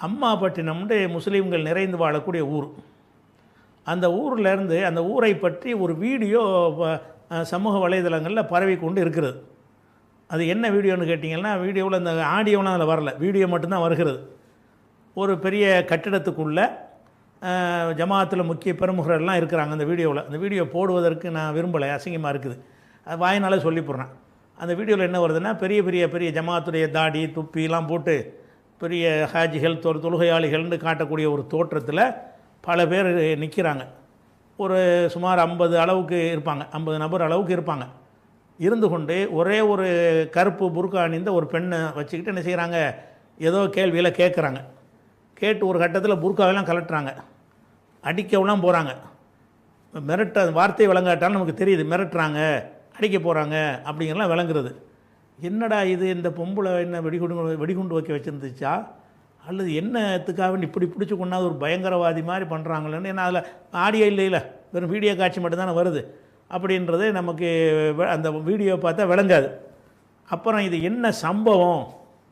அம்மாப்பட்டினம்னு முஸ்லீம்கள் நிறைந்து வாழக்கூடிய ஊர். அந்த ஊர்லேருந்து அந்த ஊரை பற்றி ஒரு வீடியோ சமூக வலைதளங்களில் பரவி கொண்டு இருக்கிறது. அது என்ன வீடியோன்னு கேட்டிங்கன்னா வீடியோவில் அந்த ஆடியோலாம் அதில் வரல. வீடியோ மட்டும்தான் வருகிறது. ஒரு பெரிய கட்டிடத்துக்குள்ளே ஜமாத்தில் முக்கிய பிரமுகர்கள்லாம் இருக்கிறாங்க அந்த வீடியோவில். அந்த வீடியோ போடுவதற்கு நான் விரும்பலை. அசிங்கமாக இருக்குது. அது வாயினால சொல்லி போடுறேன். அந்த வீடியோவில் என்ன வருதுன்னா பெரிய பெரிய பெரிய ஜமாத்துடைய தாடி துப்பிலாம் போட்டு பெரிய ஹாஜிகள் தொ தொழுகையாளிகள்னு காட்டக்கூடிய ஒரு தோற்றத்தில் பல பேர் நிற்கிறாங்க ஒரு சுமார் ஐம்பது அளவுக்கு இருப்பாங்க. ஐம்பது நபர் அளவுக்கு இருப்பாங்க. இருந்து கொண்டு ஒரே ஒரு கருப்பு புர்கா அணிந்த ஒரு பெண்ணை வச்சுக்கிட்டு என்ன செய்கிறாங்க ஏதோ கேள்வியில் கேட்குறாங்க கேட்டு ஒரு கட்டத்தில் புர்காவெல்லாம் கலட்டுறாங்க. அடிக்கவெல்லாம் போகிறாங்க மிரட்ட வார்த்தை விளங்காட்டாலும் நமக்கு தெரியுது மிரட்டுறாங்க அடிக்க போகிறாங்க அப்படிங்கிறலாம் விளங்குறது. என்னடா இது இந்த பொம்பளை என்ன வெடிகுண்டு வெடிகுண்டு வைக்க வச்சுருந்துச்சா? அல்லது என்னத்துக்காக வேண்டி இப்படி பிடிச்சி கொண்டாந்து ஒரு பயங்கரவாதி மாதிரி பண்ணுறாங்களேன்னு ஏன்னா அதில் ஆடியோ இல்லையில. வெறும் வீடியோ காட்சி மட்டும்தானே வருது. அப்படின்றது நமக்கு அந்த வீடியோ பார்த்தா விளங்காது. அப்புறம் இது என்ன சம்பவம்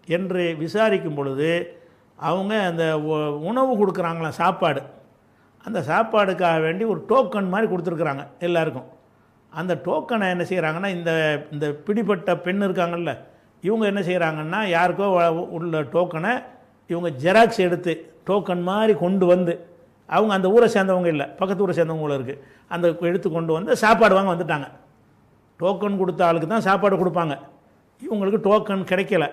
என்று விசாரிக்கும் பொழுது அவங்க அந்த உணவு கொடுக்குறாங்களாம் சாப்பாடு. அந்த சாப்பாடுக்காக வேண்டி ஒரு டோக்கன் மாதிரி கொடுத்துருக்குறாங்க எல்லாருக்கும். அந்த டோக்கனை என்ன செய்கிறாங்கன்னா இந்த இந்த பிடிப்பட்ட பெண் இருக்காங்கல்ல இவங்க என்ன செய்கிறாங்கன்னா யாருக்கோ உள்ள டோக்கனை இவங்க ஜெராக்ஸ் எடுத்து டோக்கன் மாதிரி கொண்டு வந்து அவங்க அந்த ஊரை சேர்ந்தவங்க இல்லை பக்கத்து ஊரை சேர்ந்தவங்களும் இருக்குது அந்த எடுத்து கொண்டு வந்து சாப்பாடு வாங்க வந்துட்டாங்க. டோக்கன் கொடுத்த ஆளுக்கு தான் சாப்பாடு கொடுப்பாங்க. இவங்களுக்கு டோக்கன் கிடைக்கல.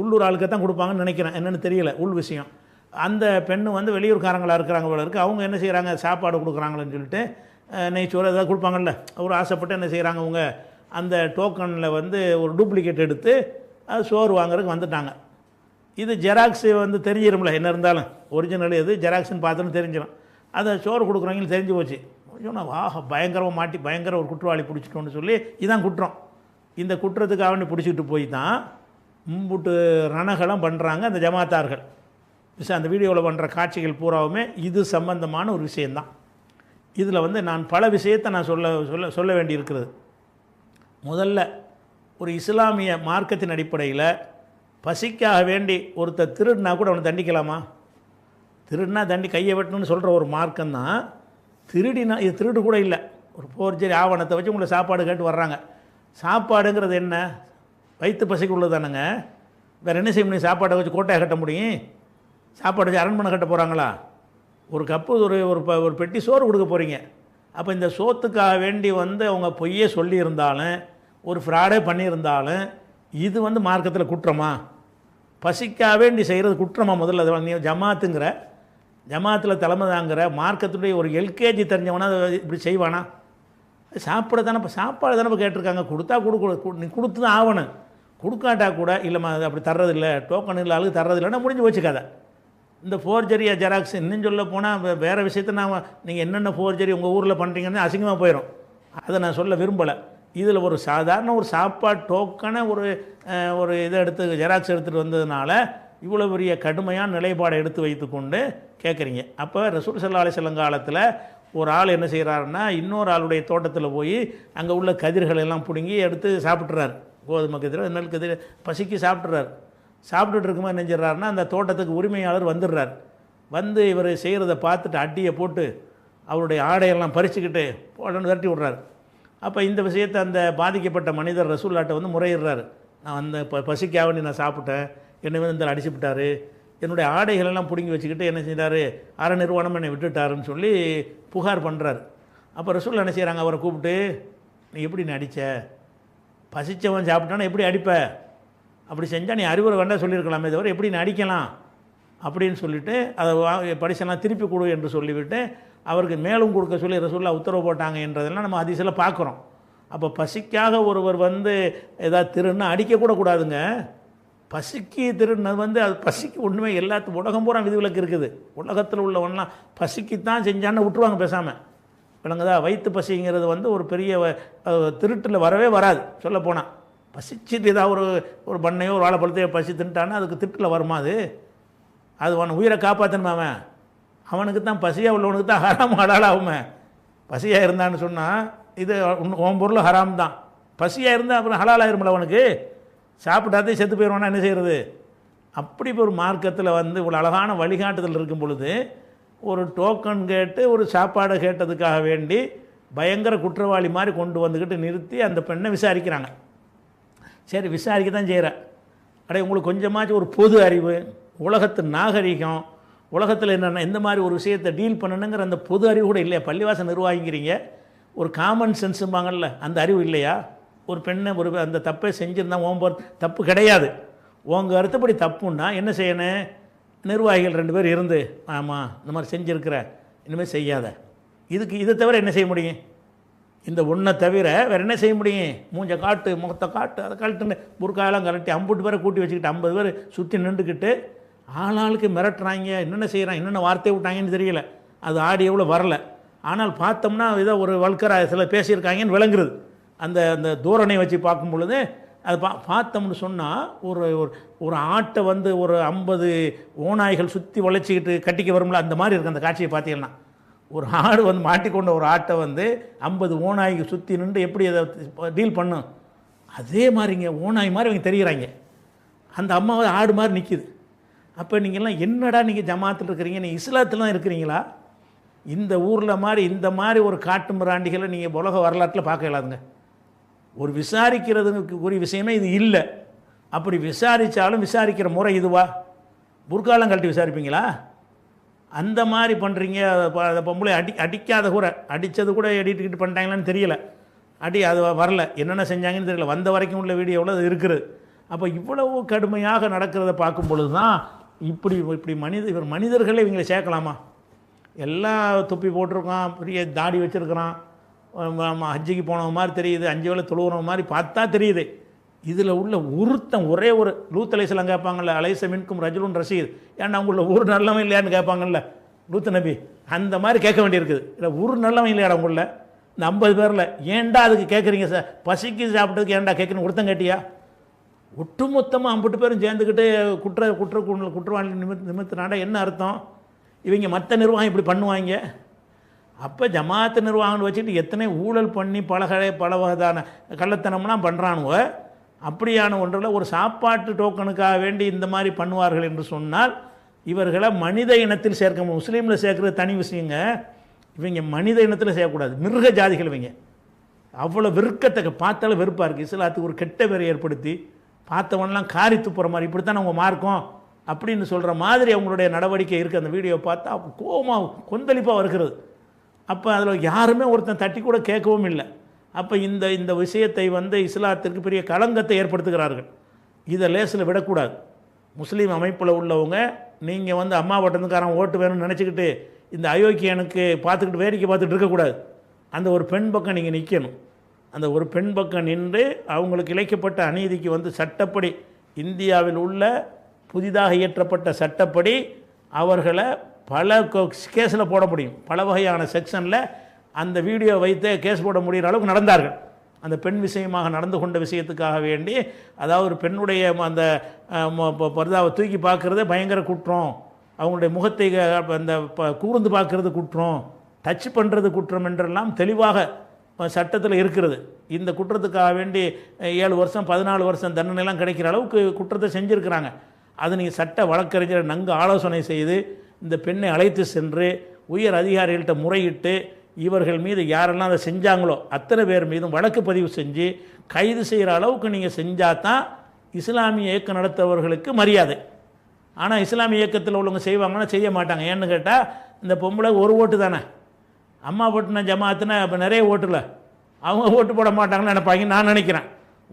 உள்ளூர் ஆளுக்கு தான் கொடுப்பாங்கன்னு நினைக்கிறேன். என்னென்னு தெரியல உள் விஷயம். அந்த பெண்ணு வந்து வெளியூர்காரங்களாக இருக்கிறாங்க போல இருக்குது அவங்க என்ன செய்கிறாங்க சாப்பாடு கொடுக்குறாங்களேன்னு சொல்லிட்டு நெய்ச்சோறு ஏதாவது கொடுப்பாங்கல்ல. ஒரு ஆசைப்பட்டு என்ன செய்கிறாங்க அவங்க அந்த டோக்கனில் வந்து ஒரு டூப்ளிகேட் எடுத்து அது சோறு வாங்குறதுக்கு வந்துட்டாங்க. இது ஜெராக்ஸ் வந்து தெரிஞ்சிடும்ல என்ன இருந்தாலும். ஒரிஜினல் எது? ஜெராக்ஸ்னு பார்த்தோன்னு தெரிஞ்சிடும் அதை சோறு கொடுக்குறவங்களுக்கு தெரிஞ்சு போச்சு. சொன்னால் வாஹ பயங்கரமாக மாட்டி பயங்கர ஒரு குற்றவாளி பிடிச்சிட்டோன்னு சொல்லி இதுதான் குற்றம். இந்த குற்றத்துக்காக வேண்டி பிடிச்சிட்டு போய் தான் மும்புட்டு ரணகலம் பண்ணுறாங்க அந்த ஜமாத்தார்கள். அந்த வீடியோவில் பண்ணுற காட்சிகள் பூராவுமே இது சம்பந்தமான ஒரு விஷயந்தான் இதில் வந்து நான் பல விஷயத்தை நான் சொல்ல சொல்ல சொல்ல வேண்டியிருக்கிறது. முதல்ல ஒரு இஸ்லாமிய மார்க்கத்தின் அடிப்படையில் பசிக்காக வேண்டி ஒருத்தர் திருடினா கூட அவனை தண்டிக்கலாமா? திருடினா தண்டி கையை வெட்டணும்னு சொல்கிற ஒரு மார்க்கம் தான் திருடினா இது திருடு கூட இல்லை. ஒரு போர்ஜரி ஆவணத்தை வச்சு உங்களை சாப்பாடு கேட்டு வர்றாங்க. சாப்பாடுங்கிறது என்ன? வயிற்று பசிக்கு உள்ளது தானேங்க. வேறு என்ன செய்ய முடியும்? சாப்பாடை வச்சு கோட்டையை கட்ட முடியும்? சாப்பாடு வச்சு அரண்மனை கட்ட போகிறாங்களா ஒரு கப்பு ஒரு ஒரு ப- ஒரு பெட்டி சோறு கொடுக்க போகிறீங்க அப்போ இந்த சோத்துக்காக வேண்டி வந்து அவங்க பொய்யே சொல்லியிருந்தாலும் ஒரு ஃப்ராடே பண்ணியிருந்தாலும் இது வந்து மார்க்கத்தில் குற்றமா? பசிக்காக வேண்டி செய்கிறது குற்றமா முதல்ல? அது நீ ஜமாத்துங்கிற ஜமாத்தில் தலைமை தாங்கிற மார்க்கத்துடைய ஒரு எல்கேஜி தெரிஞ்சவனா அதை இப்படி செய்வானா? சாப்பிட தானே இப்போ சாப்பாடு தானே இப்போ கேட்டிருக்காங்க. கொடுத்தா கொடு நீ கொடுத்து தான் ஆகணும். கொடுக்காட்டா கூட இல்லைம்மா அது அப்படி தர்றதில்லை. டோக்கன் இல்லை ஆளுக்கு தர்றதில்லைன்னா முடிஞ்சு வச்சுக்காத இந்த ஃபோர்ஜரியா ஜெராக்ஸ் இன்னும் சொல்ல போனால் வேறு விஷயத்த நான் நீங்கள் என்னென்ன ஃபோர்ஜரி உங்கள் ஊரில் பண்ணுறீங்கன்னு அசிங்கமாக போயிடும் அதை நான் சொல்ல விரும்பலை. இதில் ஒரு சாதாரண ஒரு சாப்பாடு டோக்கனை ஒரு ஒரு இதை எடுத்து ஜெராக்ஸ் எடுத்துகிட்டு வந்ததுனால இவ்வளோ பெரிய கடுமையான நிலைப்பாடை எடுத்து வைத்துக்கொண்டு கேட்குறீங்க அப்போ ரசூல் சல்லா காலத்தில் ஒரு ஆள் என்ன செய்கிறாருன்னா இன்னொரு ஆளுடைய தோட்டத்தில் போய் அங்கே உள்ள கதிர்கள் எல்லாம் பிடுங்கி எடுத்து சாப்பிட்றாரு கோதுமை கதிர் நெல் கதிர் பசிக்கு சாப்பிட்றாரு சாப்பிட்டுட்டு இருக்கும்போது என்ன அந்த தோட்டத்துக்கு உரிமையாளர் வந்துடுறார். வந்து இவர் செய்கிறத பார்த்துட்டு அட்டியை போட்டு அவருடைய ஆடையெல்லாம் பறிச்சுக்கிட்டு போடன்னு விரட்டி விட்றாரு. அப்போ இந்த விஷயத்தை அந்த பாதிக்கப்பட்ட மனிதர் ரசூல்லாட்டை வந்து முறையிடுறாரு. நான் அந்த ப பசிக்காக வேண்டி நான் சாப்பிட்டேன். என்னை வந்து இந்த அடிச்சு விட்டார் என்னுடைய ஆடைகளெல்லாம் பிடுங்கி வச்சுக்கிட்டு என்ன செய்கிறாரு அற நிறுவனம் என்னை விட்டுட்டாருன்னு சொல்லி புகார் பண்ணுறாரு அப்போ ரசூல் என்ன செய்கிறாங்க அவரை கூப்பிட்டு நீ எப்படி நீ அடித்த பசித்தவன் சாப்பிட்டானா? எப்படி அடிப்ப? அப்படி செஞ்சால் நீ அறிவுரை வேண்டாம் சொல்லியிருக்கலாமே தவிர எப்படி நடிக்கலாம் அடிக்கலாம் அப்படின்னு சொல்லிட்டு அதை வா- திருப்பி கொடு என்று சொல்லிவிட்டு அவருக்கு மேலும் கொடுக்க சொல்லி ரசூல்லா உத்தரவு போட்டாங்க என்றதெல்லாம் நம்ம அதிசயில் பார்க்குறோம். அப்போ பசிக்காக ஒருவர் வந்து ஏதாவது திருன்னா அடிக்கக்கூட கூடாதுங்க. பசிக்கு திருடினது வந்து அது பசிக்கு ஒன்றுமே எல்லாத்து உலகம் பூரா விதிவிலக்கு இருக்குது. உலகத்தில் உள்ளவன்லாம் பசிக்குத்தான் செஞ்சான்னு விட்டுருவாங்க பேசாமல் விளங்குதா? வயிற்று பசிங்கிறது வந்து ஒரு பெரிய திருட்டில் வரவே வராது. சொல்லப்போனால் பசிச்சுட்டு ஏதாவது ஒரு ஒரு பண்ணையோ ஒரு வாழைப்பழத்தையோ பசி தின்ட்டான்னா அதுக்கு திட்டில் வருமா அது? அது அவன் உயிரை காப்பாற்றணுமா அவன்? அவனுக்கு தான் பசியாக உள்ளவனுக்கு தான் ஹராம் ஹலாலாகுமே பசியாக இருந்தான்னு சொன்னால் இது உன் பொருள் ஹராம் தான். பசியாக இருந்தால் அப்புறம் ஹலாலாயிருமில்ல அவனுக்கு. சாப்பிட்டாதே செத்து போயிடுவானா என்ன செய்கிறது அப்படி ஒரு மார்க்கத்தில் வந்து இவ்வளோ அழகான வழிகாட்டுதல் இருக்கும் பொழுது ஒரு டோக்கன் கேட்டு ஒரு சாப்பாடை கேட்டதுக்காக வேண்டி பயங்கர குற்றவாளி மாதிரி கொண்டு வந்துக்கிட்டு நிறுத்தி அந்த பெண்ணை விசாரிக்கிறாங்க. சரி விசாரிக்க தான் செய்கிறேன் அடைய உங்களுக்கு கொஞ்சமாச்சும் ஒரு பொது அறிவு உலகத்து நாகரிகம் உலகத்தில் என்னென்ன எந்த மாதிரி ஒரு விஷயத்தை டீல் பண்ணணுங்கிற அந்த பொது அறிவு கூட இல்லையா? பள்ளிவாசம் நிர்வாகிக்கிறீங்க ஒரு காமன் சென்ஸும்பாங்கல்ல அந்த அறிவு இல்லையா? ஒரு பெண்ணை ஒரு அந்த தப்பை செஞ்சுருந்தா ஓம்பர் தப்பு கிடையாது. உங்கள் அர்த்தப்படி தப்புன்னா என்ன செய்யணும்? நிர்வாகிகள் ரெண்டு பேர் இருந்து ஆமாம் இந்த மாதிரி செஞ்சுருக்கிற இனிமேல் செய்யாத. இதுக்கு இதை தவிர என்ன செய்ய முடியும்? இந்த ஒன்றை தவிர வேறு என்ன செய்ய முடியும்? மூஞ்ச காட்டு முகத்தை காட்டு அதை கழட்டுன்னு புர்காயெல்லாம் கலட்டி ஐம்பது பேரை கூட்டி வச்சுக்கிட்டு ஐம்பது பேர் சுற்றி நின்றுக்கிட்டு ஆளாளுக்கு மிரட்டுறாங்க. என்னென்ன செய்கிறாங்க என்னென்ன வார்த்தை விட்டாங்கன்னு தெரியல. அது ஆடியோவில் வரல. ஆனால் பார்த்தோம்னா ஏதோ ஒரு வல்கராக சில பேசியிருக்காங்கன்னு விளங்குறது. அந்த அந்த தூரணை வச்சு பார்க்கும் பொழுது அது பா பார்த்தோம்னு சொன்னால் ஒரு ஒரு ஒரு ஆட்டை வந்து ஒரு ஐம்பது ஓநாய்கள் சுற்றி உழைச்சிக்கிட்டு கட்டிக்க வரும்ல அந்த மாதிரி இருக்குது அந்த காட்சியை பார்த்தீங்கன்னா. ஒரு ஆடு வந்து மாட்டிக்கொண்ட ஒரு ஆட்டை வந்து ஐம்பது ஓனாய்க்கு சுற்றி நின்று எப்படி அதை டீல் பண்ணும்? அதே மாதிரிங்க ஓனாய் மாதிரி அவங்க தெரிகிறாங்க அந்த அம்மாவை ஆடு மாதிரி நிற்கிது அப்போ நீங்கள்லாம் என்னடா நீங்கள் ஜமாத்தில் இருக்கிறீங்க? நீங்கள் இஸ்லாத்தில் தான் இருக்கிறீங்களா? இந்த ஊரில் மாதிரி இந்த மாதிரி ஒரு காட்டு மிராண்டிகளை நீங்கள் உலக வரலாற்றில் பார்க்க இயலாதுங்க. ஒரு விசாரிக்கிறதுக்கு உரிய விஷயமே இது இல்லை. அப்படி விசாரித்தாலும் விசாரிக்கிற முறை இதுவா? புர்காலம் கழட்டி விசாரிப்பீங்களா? அந்த மாதிரி பண்ணுறீங்க அந்த பொம்பளை அடி அடிக்காத கூட அடித்தது கூட எடிட்டுக்கிட்டு பண்ணிட்டாங்களான்னு தெரியல. அடி அது வரல. என்னென்ன செஞ்சாங்கன்னு தெரியல. வந்த வரைக்கும் உள்ள வீடியோவில் அது இருக்குது. அப்போ இவ்வளவு கடுமையாக நடக்கிறத பார்க்கும் பொழுது தான் இப்படி இப்படி மனித இவர் மனிதர்களே இவங்களை சேர்க்கலாமா? எல்லாம் தொப்பி போட்டிருக்கான் பெரிய தாடி வச்சுருக்கிறான். ஹஜ்ஜிக்கு போனவன் மாதிரி தெரியுது அஞ்சு வேலை தொழுவுறவன் மாதிரி பார்த்தா தெரியுது. இதில் உள்ள உருத்தம் ஒரே ஒரு லூத் அலைசலாம் கேட்பாங்கல்ல அலைச மின்கும் ரஜுலுன் ரஷீத். ஏன்னா உங்கள ஒரு நல்லவன் இல்லையான்னு கேட்பாங்கல்ல லூத் நபி. அந்த மாதிரி கேட்க வேண்டியிருக்குது. இல்லை ஒரு நல்லவன் இல்லையாடா உங்கள இந்த ஐம்பது பேரில். ஏன்டா அதுக்கு கேட்குறீங்க சார்? பசிக்கு சாப்பிட்டதுக்கு ஏன்டா கேட்குறீங்க ஒருத்தன் கேட்டியா? ஒட்டுமொத்தமாக ஐம்பட்டு பேரும் சேர்ந்துக்கிட்டு குற்ற குற்ற கு- குற்றவாளி நிமித் நிமித்தினாடா என்ன அர்த்தம்? இவங்க மற்ற நிர்வாகம் இப்படி பண்ணுவாங்க? அப்போ ஜமாத்து நிர்வாகம் வச்சுக்கிட்டு எத்தனை ஊழல் பண்ணி பல பல வகைதான கள்ளத்தனம்லாம் பண்ணுறானுவோ அப்படியான ஒன்றில் ஒரு சாப்பாட்டு டோக்கனுக்காக வேண்டி இந்த மாதிரி பண்ணுவார்கள் என்று சொன்னால் இவர்களை மனித இனத்தில் சேர்க்க முடியும். முஸ்லீமில் சேர்க்குறது தனி விஷயங்க. இவங்க மனித இனத்தில் சேர்க்கக்கூடாது மிருக ஜாதிகள் இவங்க. அவ்வளோ வெறுக்கத்தக்க பார்த்தாலும் வெறுப்பாக இருக்குது இஸ்லாத்துக்கு ஒரு கெட்ட பேரை ஏற்படுத்தி பார்த்தவன்லாம் காரி துப்புற மாதிரி இப்படித்தான் அவங்க மார்க்கோம்? அப்படின்னு சொல்கிற மாதிரி அவங்களுடைய நடவடிக்கை இருக்குது அந்த வீடியோ பார்த்தா கோபமாக கொந்தளிப்பாக வருகிறது. அப்போ அதில் யாருமே ஒருத்தன் தட்டி கூட கேட்கவும் இல்லை. அப்போ இந்த இந்த விஷயத்தை வந்து இஸ்லாத்திற்கு பெரிய களங்கத்தை ஏற்படுத்துகிறார்கள். இதை லேசில் விடக்கூடாது. முஸ்லீம் அமைப்பில் உள்ளவங்க நீங்கள் வந்து அம்மா வட்டத்துக்காரன் ஓட்டு வேணும்னு நினச்சிக்கிட்டு இந்த அயோக்கியனுக்கு பார்த்துக்கிட்டு வேடிக்கை பார்த்துட்டு இருக்கக்கூடாது. அந்த ஒரு பெண் பக்கம் நீங்கள் நிற்கணும் அந்த ஒரு பெண் பக்கம் நின்று அவங்களுக்கு இழைக்கப்பட்ட அநீதிக்கு வந்து சட்டப்படி இந்தியாவில் உள்ள புதிதாக இயற்றப்பட்ட சட்டப்படி அவர்களை பல கேஸில் போட முடியும். பல வகையான செக்ஷனில் அந்த வீடியோ வைத்து கேஸ் போட முடிகிற அளவுக்கு நடந்தார்கள். அந்த பெண் விஷயமாக நடந்து கொண்ட விஷயத்துக்காக வேண்டி அதாவது ஒரு பெண்ணுடைய அந்த ப- பர்தாவை தூக்கி பார்க்குறது பயங்கர குற்றம். அவங்களுடைய முகத்தை அந்த ப- கூர்ந்து பார்க்குறது குற்றம். டச் பண்ணுறது குற்றம் என்றெல்லாம் தெளிவாக சட்டத்தில் இருக்கிறது. இந்த குற்றத்துக்காக வேண்டி ஏழு வருஷம் பதினாலு வருஷம் தண்டனைலாம் கிடைக்கிற அளவுக்கு குற்றத்தை செஞ்சுருக்கிறாங்க. அது நீங்கள் சட்ட வழக்கறிஞர் நன்கு ஆலோசனை செய்து இந்த பெண்ணை அழைத்து சென்று உயர் அதிகாரிகள்கிட்ட முறையிட்டு இவர்கள் மீது யாரெல்லாம் அதை செஞ்சாங்களோ அத்தனை பேர் மீதும் வழக்கு பதிவு செஞ்சு கைது செய்கிற அளவுக்கு நீங்கள் செஞ்சால் தான் இஸ்லாமிய இயக்கம் நடத்தவர்களுக்கு மரியாதை. ஆனால் இஸ்லாமிய இயக்கத்தில் உள்ளவங்க செய்வாங்கன்னா செய்ய மாட்டாங்க. ஏன்னு கேட்டால் இந்த பொம்பளை ஒரு ஓட்டு தானே. அம்மா ஓட்டுன ஜமாத்துனா இப்போ நிறைய ஓட்டுல. அவங்க ஓட்டு போட மாட்டாங்கன்னு நினைப்பாங்க. நான் நினைக்கிறேன்.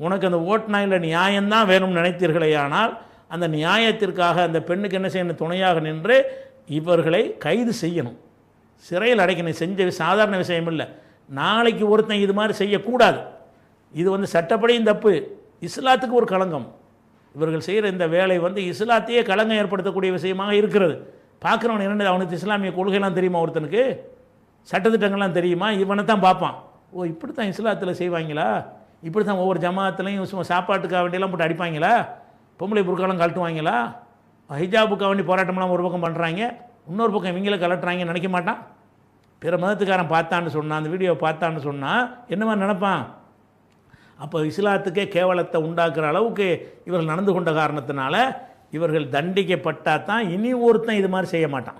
உனக்கு அந்த ஓட்டுனா இல்லை நியாயம்தான் வேணும்னு நினைத்தீர்களே ஆனால் அந்த நியாயத்திற்காக அந்த பெண்ணுக்கு என்ன செய்யணும்? துணையாக நின்று இவர்களை கைது செய்யணும். சிறையில் அடைக்கணும் செஞ்ச சாதாரண விஷயம் இல்லை. நாளைக்கு ஒருத்தன் இது மாதிரி செய்யக்கூடாது. இது வந்து சட்டப்படியும் தப்பு. இஸ்லாத்துக்கு ஒரு களங்கம். இவர்கள் செய்கிற இந்த வேலை வந்து இஸ்லாத்தையே களங்கம் ஏற்படுத்தக்கூடிய விஷயமாக இருக்கிறது. பார்க்குறவன் இரண்டு அவனுக்கு இஸ்லாமிய கொள்கைலாம் தெரியுமா ஒருத்தனுக்கு? சட்டத்திட்டங்கள்லாம் தெரியுமா? இவனை தான் பார்ப்பான். ஓ இப்படி தான் இஸ்லாத்தில் செய்வாங்களா? இப்படி தான் ஒவ்வொரு ஜமாத்துலையும் சும்மா சாப்பாட்டுக்காக வேண்டியெல்லாம் போட்டு அடிப்பாங்களா? பொம்பளை புருக்காலம் கழட்டுவாங்களா? ஹிஜாபுக்காக வேண்டி போராட்டம்லாம் ஒரு பக்கம் பண்ணுறாங்க இன்னொரு பக்கம் இவங்கள கலட்டுறாங்கன்னு நினைக்க மாட்டான். பிற மதத்துக்காரன் பார்த்தான்னு சொன்னான் அந்த வீடியோவை பார்த்தான்னு சொன்னால் என்னமா நினப்பான்? அப்போ இஸ்லாத்துக்கே கேவலத்தை உண்டாக்குற அளவுக்கு இவர்கள் நடந்து கொண்ட காரணத்தினால இவர்கள் தண்டிக்கப்பட்டால் தான் இனி ஒருத்தன் இது மாதிரி செய்ய மாட்டான்.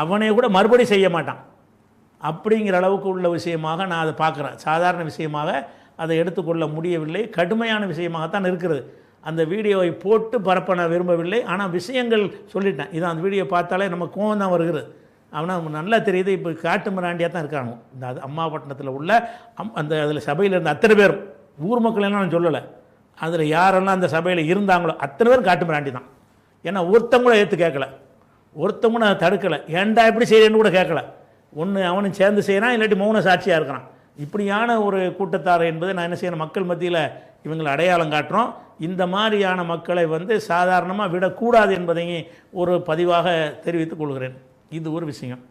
அவனே கூட மறுபடி செய்ய மாட்டான். அப்படிங்கிற அளவுக்கு உள்ள விஷயமாக நான் அதை பார்க்குறேன். சாதாரண விஷயமாக அதை எடுத்துக்கொள்ள முடியவில்லை. கடுமையான விஷயமாகத்தான் இருக்கிறது. அந்த வீடியோவை போட்டு பரப்ப நான் விரும்பவில்லை. ஆனால் விஷயங்கள் சொல்லிட்டேன். இதான் அந்த வீடியோ பார்த்தாலே நம்ம கோவம் தான் வருகிறது. அவனா நல்லா தெரியுது இப்போ காட்டு மிராண்டியாக தான் இருக்கானு இந்த அது அம்மாபட்டினத்தில் உள்ள அம் அந்த அதில் சபையில் இருந்த அத்தனை பேரும். ஊர் மக்கள் எல்லாம் நான் சொல்லலை. அதில் யாரெல்லாம் அந்த சபையில் இருந்தாங்களோ அத்தனை பேரும் காட்டு மிராண்டி தான். ஏன்னா ஒருத்தன் கூட ஏற்று கேட்கல. ஒருத்தவங்க அதை தடுக்கலை. ஏன்டா எப்படி செய்கிறேன்னு கூட கேட்கல. ஒன்று அவனும் சேர்ந்து செய்கிறான் இல்லாட்டி மௌன சாட்சியாக இருக்கிறான். இப்படியான ஒரு கூட்டத்தார் என்பதை நான் என்ன செய்யணும் மக்கள் மத்தியில் இவங்களை அடையாளம் காட்டுறோம். இந்த மாதிரியான மக்களை வந்து சாதாரணமாக விடக்கூடாது என்பதையும் ஒரு பதிவாக தெரிவித்துக் கொள்கிறேன். இது ஒரு விஷயம்.